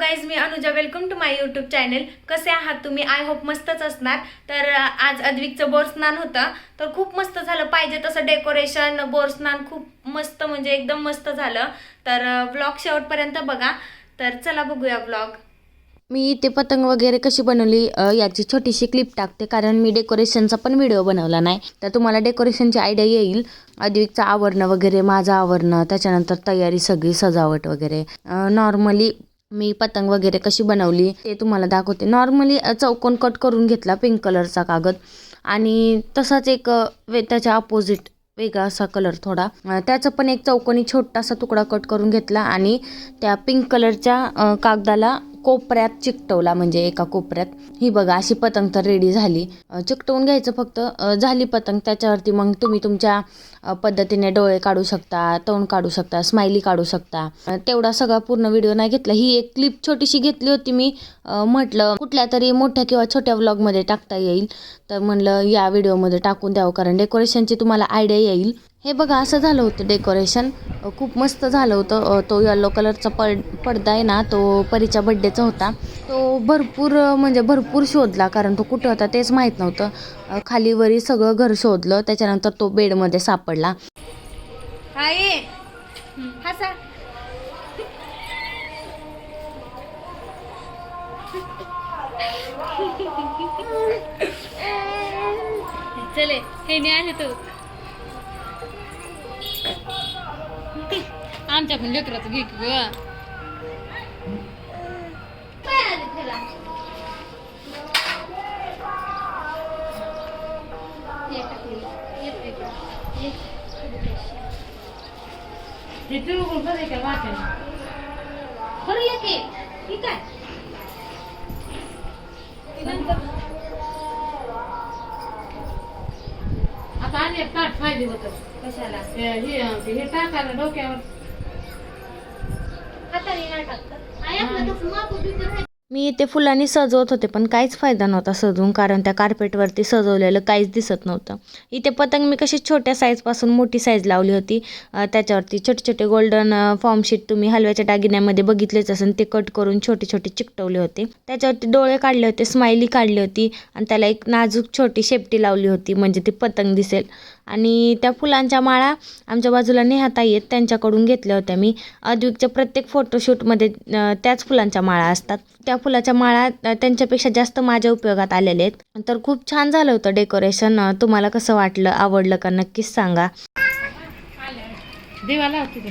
Guys me Anuja welcome to my YouTube channel कसे आहात तुम्ही? आय होप मस्तच असणार. तर आज अद्विकचं बोरस्नान होतं. तर खूप मस्त झालं. पाहिजे तसं डेकोरेशन बोरस्नान खूप मस्त म्हणजे एकदम मस्त झालं. तर ब्लॉग शेवटपर्यंत बघा. तर चला बघूया ब्लॉग मी इथे पतंग वगैरे कशी बनवली याची छोटीशी क्लिप टाकते. कारण मी डेकोरेशनचा पण व्हिडिओ बनवला नाही. तर तुम्हाला डेकोरेशनची आयडिया येईल. अद्विकचं आवरणं वगैरे माझं आवरणं. त्याच्यानंतर तयारी सगळी सजावट वगैरे. नॉर्मली मी पतंग वगैरे कशी बनवली ते तुम्हाला दाखवते. नॉर्मली चौकोन कट करून घेतला पिंक कलरचा कागद. आणि तसाच एक वे त्याच्या अपोजिट वेगळा असा कलर थोडा. त्याचा पण एक चौकोनी छोटासा तुकडा कट करून घेतला आणि त्या पिंक कलरच्या कागदाला कोपऱ्यात चिकटवला म्हणजे एका कोपऱ्यात. ही बघा अशी पतंग तर रेडी झाली. चिकटवून घ्यायचं फक्त. झाली पतंग त्याच्यावरती मग तुम्ही तुमच्या पद्धतीने डोळे काढू शकता तोंड काढू शकता स्माइली काढू शकता. तेवढा सगळा पूर्ण व्हिडिओ नाही घेतला. ही एक क्लिप छोटीशी घेतली होती मी. म्हटलं कुठल्या तरी मोठ्या किंवा छोट्या व्लॉगमध्ये टाकता येईल. तर म्हणलं या व्हिडिओमध्ये टाकून द्यावं कारण डेकोरेशनची तुम्हाला आयडिया येईल. हे बघा असं झालं होतं डेकोरेशन खूप मस्त झालं होतं. तो येलो कलरचा पड पडदा आहे ना तो परीच्या बड्डेचा होता. तो भरपूर म्हणजे भरपूर शोधला कारण तो कुठं होता तेच माहीत नव्हतं. खालीवरी खाली वरी सगळं घर शोधलं त्याच्यानंतर तो बेडमध्ये सापडला. हाय हसा. चले हे नाही आले तू. आमच्या पण लेकराचं घे की ग. बरं येते ठीक आहे आता आणि ताट पाहिजे होत. कशाला? हे हे टाकायला डोक्यावर. हाताने नाही मी इथे फुलांनी सजवत होते पण काहीच फायदा नव्हता सजवून कारण त्या कार्पेटवरती सजवलेलं काहीच दिसत नव्हतं. इथे पतंग मी कशी छोट्या साईजपासून मोठी साईज लावली होती. त्याच्यावरती छोटे छोटे गोल्डन फॉर्मशीट तुम्ही हलव्याच्या दागिन्यामध्ये बघितलेच असेल ते कट करून छोटे छोटे चिकटवले होते. त्याच्यावरती डोळे काढले होते स्माइली काढली होती आणि त्याला एक नाजूक छोटी शेपटी लावली होती म्हणजे ती पतंग दिसेल. आणि त्या फुलांच्या माळा आमच्या बाजूला नेहाताई आहेत त्यांच्याकडून घेतल्या होत्या मी. अद्विकच्या प्रत्येक फोटोशूटमध्ये त्याच फुलांच्या माळा असतात. त्या फुलाच्या माळा त्यांच्यापेक्षा जास्त माझ्या उपयोगात आलेले आहेत. तर खूप छान झालं होतं डेकोरेशन तुम्हाला कसं वाटलं आवडलं का नक्कीच सांगा. देवाला होती ते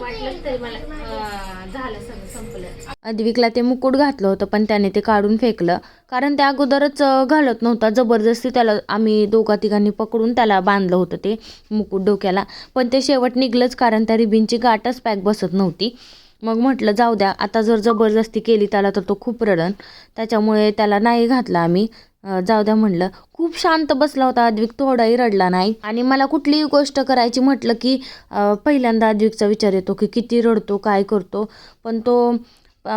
का तरी मला झालं सगळं संपलं. अद्विकला ते मुकुट घातलं होतं पण त्याने ते काढून फेकलं. कारण त्या अगोदरच घालत नव्हता. जबरदस्ती त्याला आम्ही दोघा तिघांनी पकडून त्याला बांधलं होतं ते मुकुट डोक्याला. पण ते शेवट निघलंच कारण त्या रिबिनची गाठच पॅक बसत नव्हती. मग म्हटलं जाऊ द्या आता जर जबरदस्ती केली त्याला तर तो खूप रडन. त्याच्यामुळे त्याला नाही घातला आम्ही. जाऊ द्या म्हणलं खूप शांत बसला होता अद्विक थोडाही रडला नाही. आणि मला कुठलीही गोष्ट करायची म्हटलं की पहिल्यांदा अद्विकचा विचार येतो की किती रडतो काय करतो. पण तो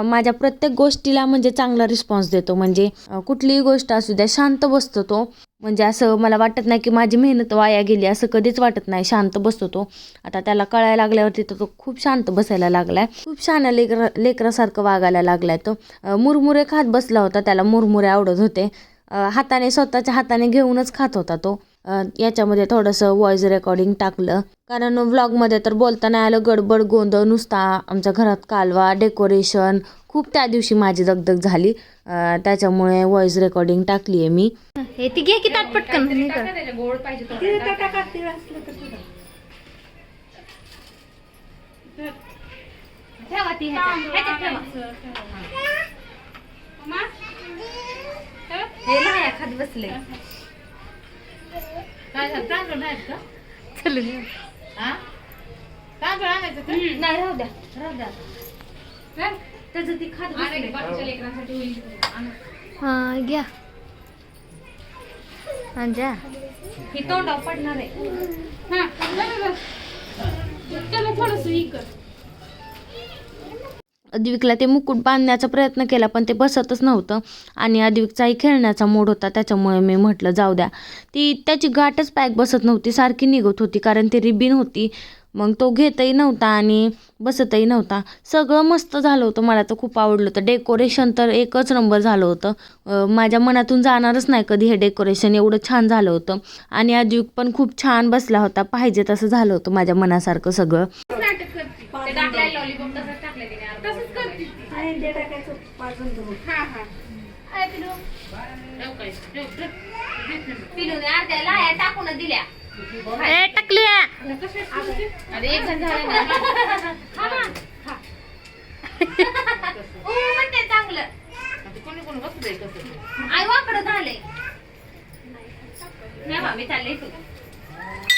माझ्या प्रत्येक गोष्टीला म्हणजे चांगला रिस्पॉन्स देतो. म्हणजे कुठलीही गोष्ट असू द्या शांत बसतो तो. म्हणजे असं मला वाटत नाही की माझी मेहनत वाया गेली असं कधीच वाटत नाही. शांत बसतो तो. आता त्याला कळायला लागल्यावरती तर तो खूप शांत बसायला लागलाय. खूप छान लेकरा लेकरासारखं वागायला लागलाय तो. मुरमुरे खात बसला होता त्याला मुरमुरे आवडत होते. हाताने स्वतःच्या हाताने घेऊनच खात होता तो. याच्यामध्ये थोडंसं व्हॉइस रेकॉर्डिंग टाकलं. कारण व्लॉगमध्ये तर बोलता नाही आलं गडबड गोंधळ नुसता आमच्या घरात कालवा डेकोरेशन खूप त्या दिवशी माझी दगदग झाली. त्याच्यामुळे व्हॉइस रेकॉर्डिंग टाकली आहे मी. हे ती घे की ताट पटकन. काय झालं? तांदूळ नाहीत का? चल हा? तांदूळ आणायचं का? नाही राहू द्या. राहू द्या. काय? त्याचं ती खात आणि बाकीच्या लेकरांसाठी होईल. आणा. हा घ्या. अंजा ही तोंडावर पडणार आहे. हा, थोडंसं हे कर. अद्विकला ते मुकुट बांधण्याचा प्रयत्न केला पण ते बसतच नव्हतं. आणि अद्विकचाही खेळण्याचा मूड होता त्याच्यामुळे मी म्हटलं जाऊ द्या. ती त्याची गाठच पॅक बसत नव्हती सारखी निघत होती कारण ती रिबीन होती. मग तो घेतही नव्हता आणि बसतही नव्हता. सगळं मस्त झालं होतं मला तर खूप आवडलं होतं. डेकोरेशन तर एकच नंबर झालं होतं. माझ्या मनातून जाणारच नाही कधी हे डेकोरेशन एवढं छान झालं होतं. आणि अद्विक पण खूप छान बसला होता पाहिजे तसं झालं होतं माझ्या मनासारखं सगळं नाटक करते. ते टाकलंय lollipop तसंच टाकलंय तिने अर्धा. तसंच ती. हा, हा. पिलूने अर्ध्या लाया टाकून दिल्या ए टाकल्या अरे एक जण झालं ना. खा ना. ओ म्हणते चांगलं कोणी कोणी बसू दे कसं. आई वाकडं झालंय नाही बा मी चालले तू धडपडत असं वजन नाही. कुठं गेलं? आई वाट्या कुठे गेले हो, नाही बरणार. हो का? ओझं भरून टाकलं तरी चालतंय. ओझं.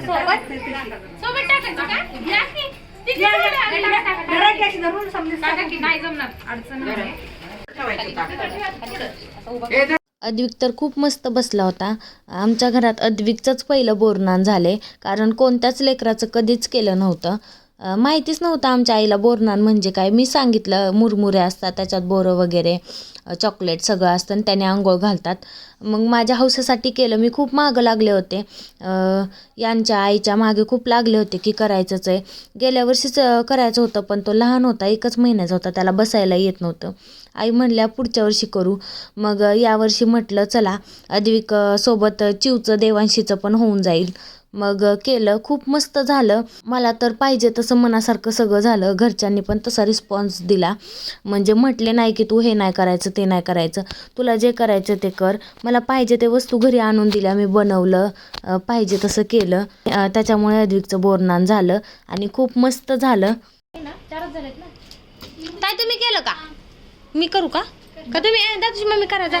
सोबत. सोबत टाकायचं का? टाका. टाका. की नाही जमणार. अडचण अद्विक तर खूप मस्त बसला होता. आमच्या घरात अद्विकचंच पहिलं बोरनान झाले कारण कोणत्याच लेकराचं कधीच केलं नव्हतं. माहितीच नव्हतं आमच्या आईला बोरनान म्हणजे काय. मी सांगितलं मुरमुरे असतात त्याच्यात बोरं वगैरे चॉकलेट सगळं असतं आणि त्याने आंघोळ घालतात. मग माझ्या हौसेसाठी केलं. मी खूप मागं लागले होते. यांच्या आईच्या मागे खूप लागले होते की करायचंच आहे. गेल्या वर्षीच करायचं होतं पण तो लहान होता. एकच महिन्याचा होता. त्याला बसायला येत नव्हतं. आई म्हणल्या पुढच्या वर्षी करू. मग यावर्षी म्हटलं चला अधिक सोबत चिवचं देवांशीचं पण होऊन जाईल. मग केलं खूप मस्त झालं. मला तर पाहिजे तसं मनासारखं सगळं झालं. घरच्यांनी पण तसा रिस्पॉन्स दिला. म्हणजे म्हटले नाही की तू हे नाही करायचं ते नाही करायचं. तुला जे करायचं ते कर. मला पाहिजे ते वस्तू घरी आणून दिल्या मी बनवलं पाहिजे तसं केलं. त्याच्यामुळे अद्विकचं बोरनान झालं आणि खूप मस्त झालं. काय तुम्ही केलं का? मी करू का? का तुम्ही ए, मम्मी करा जा.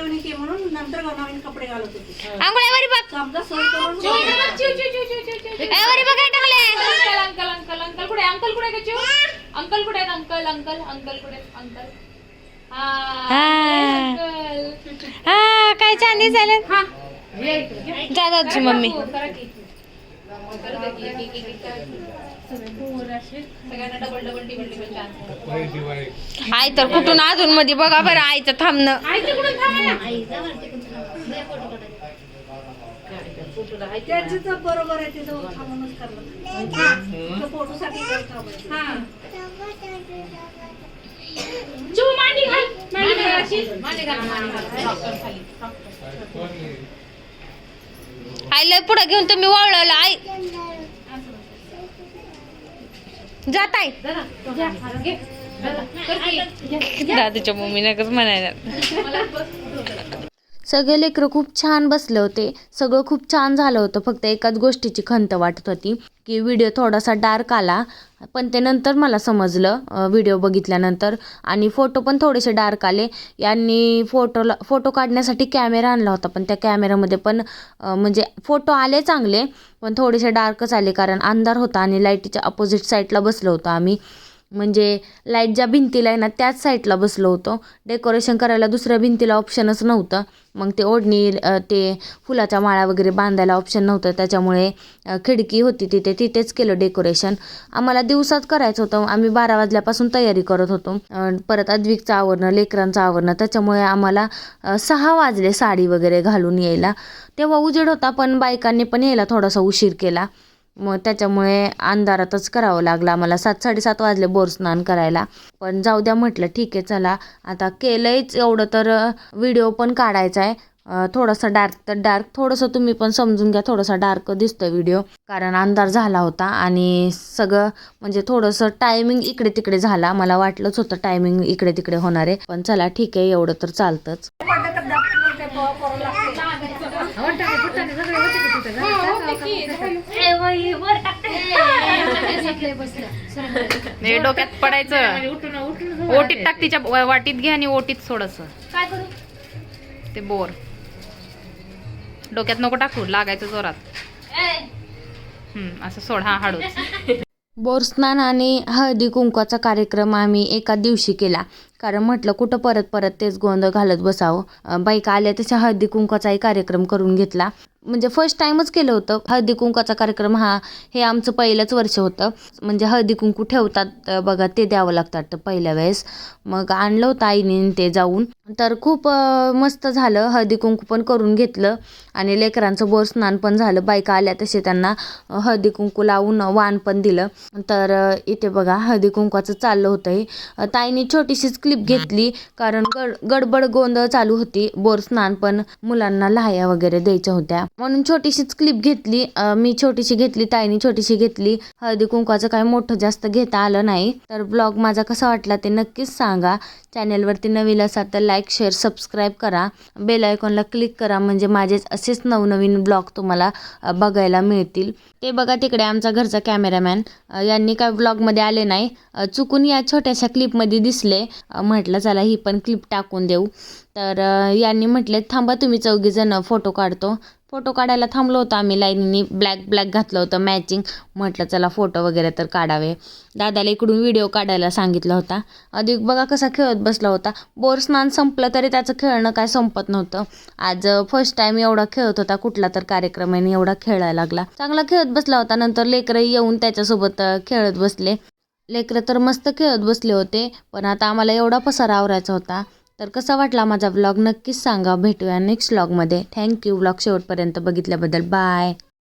म्हणे की म्हणून नंतर नवीन कपडे घालत होते. आंघोळ्यावरी बघ. समजा सोय करून. ए, वरी टाकले अंकल अंकल अंकल अंकल कुठे? अंकल कुठे का चिव अंकल कुठे आहेत? अंकल अंकल अंकल कुठे आहेत? अंकल. हा हा. अंकल. हा काय छान झालं हा. दादूची मम्मी. हो, करा की. आई तर कुठून अजून मध्ये बघा बरं आईचं थांबणं. आई लय बरोबर आहे तिथं थांबूनच करणार फोटोसाठी पुढे घेऊन तुम्ही वळवलं आई. जात आहे दादाच्या घ्या, मम्मीने कसं म्हणायला सगळे लेकरं खूप छान बसले होते. सगळं खूप छान झालं होतं. फक्त एकाच गोष्टीची खंत वाटत होती की व्हिडिओ थोडासा डार्क आला पण ते नंतर मला समजलं व्हिडिओ बघितल्यानंतर. आणि फोटो पण थोडेसे डार्क आले. यांनी फोटोला फोटो काढण्यासाठी कॅमेरा आणला होता पण त्या कॅमेरामध्ये पण म्हणजे फोटो आले चांगले पण थोडेसे डार्कच आले कारण अंधार होता आणि लाईटीच्या अपोजिट साईडला बसलो होतो आम्ही. म्हणजे लाइट ज्या भिंतीला आहे ना त्याच साईडला बसलो होतो. डेकोरेशन करायला दुसऱ्या भिंतीला ऑप्शनच नव्हतं. मग ते ओढणी ते फुलाच्या माळा वगैरे बांधायला ऑप्शन नव्हतं. त्याच्यामुळे खिडकी होती तिथे तिथेच केलं डेकोरेशन आम्हाला दिवसात करायचं होतं. आम्ही बारा वाजल्यापासून तयारी करत होतो. परत अद्विकचं आवरणं लेकरांचं आवरणं. त्याच्यामुळे आम्हाला सहा वाजले साडी वगैरे घालून यायला. तेव्हा उजेड होता पण बायकांनी पण यायला थोडासा उशीर केला. मग त्याच्यामुळे अंधारातच करावं लागलं आम्हाला सात साडेसात वाजले बोर स्नान करायला पण जाऊ द्या म्हटलं ठीक आहे चला आता केलंयच एवढं तर व्हिडिओ पण काढायचा आहे थोडंसं थोडासा डार्क तर डार्क थोडंसं तुम्ही पण समजून घ्या थोडासा डार्क दिसतोय व्हिडिओ कारण अंधार झाला होता आणि सगळं म्हणजे थोडंसं टायमिंग इकडे तिकडे झाला मला वाटलंच होतं टायमिंग इकडे तिकडे होणार आहे पण चला ठीक आहे एवढं तर चालतंच हे डोक्यात पडायचं. ओटीत टाक तिच्या वाटीत घे आणि ओटीत सोडस. काय करू? ते बोर. डोक्यात नको टाकू लागायचं जोरात. हम्म, असं सोड हा हाडूच बोरस्नान आणि हळदी कुंकवाचा कार्यक्रम आम्ही एका दिवशी केला. कारण म्हटलं कुठं परत परत तेच गोंधळ घालत बसावं. अं, बायका आल्या तशा हळदी कुंकवाचाही कार्यक्रम करून घेतला. म्हणजे फर्स्ट टाईमच केलं होतं. हळदी कुंकवाचा कार्यक्रम हा हे आमचं पहिलंच वर्ष होतं. म्हणजे हळदी कुंकू ठेवतात बघा ते द्यावं लागतात पहिल्या वेळेस. मग आणलं होतं आईने ते जाऊन. तर खूप मस्त झालं. हळदी कुंकू पण करून घेतलं. आणि लेकरांचं बोर स्नान पण झालं. बायका आल्या तसे त्यांना हळदी कुंकू लावून वाण पण दिलं. तर इथे बघा हळदी कुंकवाचं चाललं होतं हे ताईने छोटीशीच क्लिप घेतली. कारण गड गडबड गोंधळ चालू होती. बोर स्नान पण मुलांना लाह्या वगैरे द्यायच्या होत्या. म्हणून छोटीशीच क्लिप घेतली. मी छोटीशी घेतली ताईने छोटीशी घेतली. हळदी कुंकवाचं काही मोठं जास्त घेता आलं नाही. तर ब्लॉग माझा कसा वाटला ते नक्कीच सांगा. चॅनलवरती नवीन असाल तर लाईक शेअर सबस्क्राईब करा. बेल आयकॉनला क्लिक करा. म्हणजे माझेच असेच नवनवीन ब्लॉग तुम्हाला बघायला मिळतील. ते बघा तिकडे आमचा घरचा कॅमेरामॅन यांनी काय ब्लॉगमध्ये आले नाही. चुकून या छोट्याशा क्लिपमध्ये दिसले. म्हटलं चला ही पण क्लिप टाकून देऊ. तर यांनी म्हटले थांबा तुम्ही चौघीजण फोटो काढतो. फोटो काढायला थांबलो होतो आम्ही. लाईनीने ब्लॅक ब्लॅक घातलं होतं मॅचिंग म्हटलं चला फोटो वगैरे तर काढावे. दादाला इकडून व्हिडिओ काढायला सांगितला होता. अधिक बघा कसा खेळत बसला होता. बोर स्नान संपलं तरी त्याचं खेळणं काय संपत नव्हतं. आज फर्स्ट टाइम एवढा खेळत होता. कुठला तर कार्यक्रम आहे एवढा खेळायला लागला. चांगला खेळत बसला होता. नंतर लेकरं येऊन त्याच्यासोबत खेळत बसले. लेकरं तर मस्त खेळत बसले होते. पण आता आम्हाला एवढा पसारा आवरायचा होता. तर कसा वाटला माझा व्लॉग नक्कीच सांगा. भेटूया नेक्स्ट व्लॉगमध्ये थँक्यू व्लॉग शेवटपर्यंत बघितल्याबद्दल. बाय